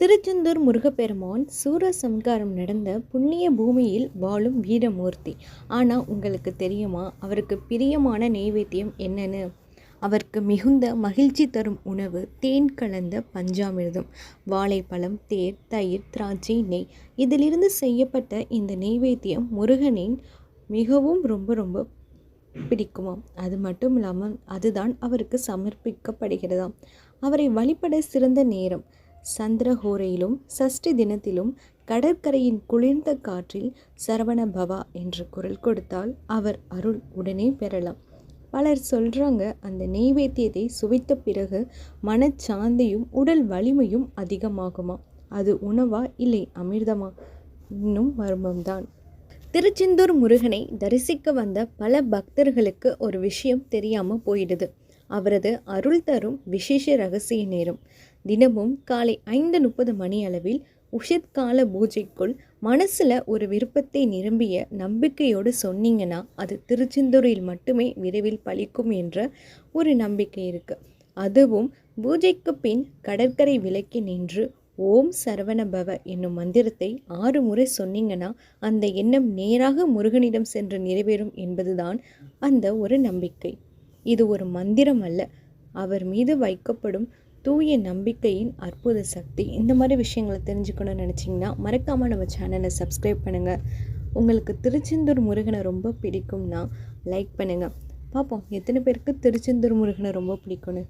திருச்செந்தூர் முருகப்பெருமான் சூரசம்காரம் நடந்த புண்ணிய பூமியில் வாழும் வீரமூர்த்தி. ஆனால் உங்களுக்கு தெரியுமா அவருக்கு பிரியமான நெய்வேத்தியம் என்னன்னு? அவருக்கு மிகுந்த மகிழ்ச்சி தரும் உணவு தேன் கலந்த பஞ்சாமிர்தம் வாழைப்பழம் தேர் தயிர் திராட்சை நெய். இதிலிருந்து செய்யப்பட்ட இந்த நெய்வேத்தியம் முருகனின் மிகவும் ரொம்ப ரொம்ப பிடிக்குமாம். அது மட்டும் இல்லாமல் அதுதான் அவருக்கு சமர்ப்பிக்கப்படுகிறதாம். அவரை வழிபட சிறந்த நேரம். சந்திரஹோரையிலும் சஷ்டி தினத்திலும் கடற்கரையின் குளிர்ந்த காற்றில் சரவண பவா என்று குரல் கொடுத்தால் அவர் அருள் உடனே பெறலாம். பலர் சொல்கிறாங்க அந்த நெய்வேத்தியத்தை சுவைத்த பிறகு மனச்சாந்தியும் உடல் வலிமையும் அதிகமாகுமா? அது உணவா இல்லை அமிர்தமா? இன்னும் மர்மம்தான். திருச்செந்தூர் முருகனை தரிசிக்க வந்த பல பக்தர்களுக்கு ஒரு விஷயம் தெரியாமல் போயிடுது. அவரது அருள் தரும் விசேஷ ரகசிய நேரம். தினமும் காலை ஐந்து முப்பது மணி அளவில் உஷத்கால பூஜைக்குள் மனசில் ஒரு விருப்பத்தை நிரம்பிய நம்பிக்கையோடு சொன்னீங்கன்னா அது திருச்செந்தூரில் மட்டுமே விரைவில் பலிக்கும் என்ற ஒரு நம்பிக்கை இருக்குது அதுவும் பூஜைக்கு பின் கடற்கரை விலக்கி நின்று ஓம் சரவணபவ என்னும் மந்திரத்தை ஆறு முறை சொன்னீங்கன்னா அந்த எண்ணம் நேராக முருகனிடம் சென்று நிறைவேறும் என்பதுதான் அந்த ஒரு நம்பிக்கை. இது ஒரு மந்திரம் அல்ல. அவர் மீது வைக்கப்படும் தூய நம்பிக்கையின் அற்புத சக்தி. இந்த மாதிரி விஷயங்களை தெரிஞ்சுக்கணும்னு நினச்சிங்கன்னா மறக்காமல் நம்ம சேனலை சப்ஸ்கிரைப் பண்ணுங்கள் உங்களுக்கு திருச்செந்தூர் முருகனை ரொம்ப பிடிக்கும்னா லைக் பண்ணுங்கள் பார்ப்போம் எத்தனை பேருக்கு திருச்செந்தூர் முருகனை ரொம்ப பிடிக்கும்னு?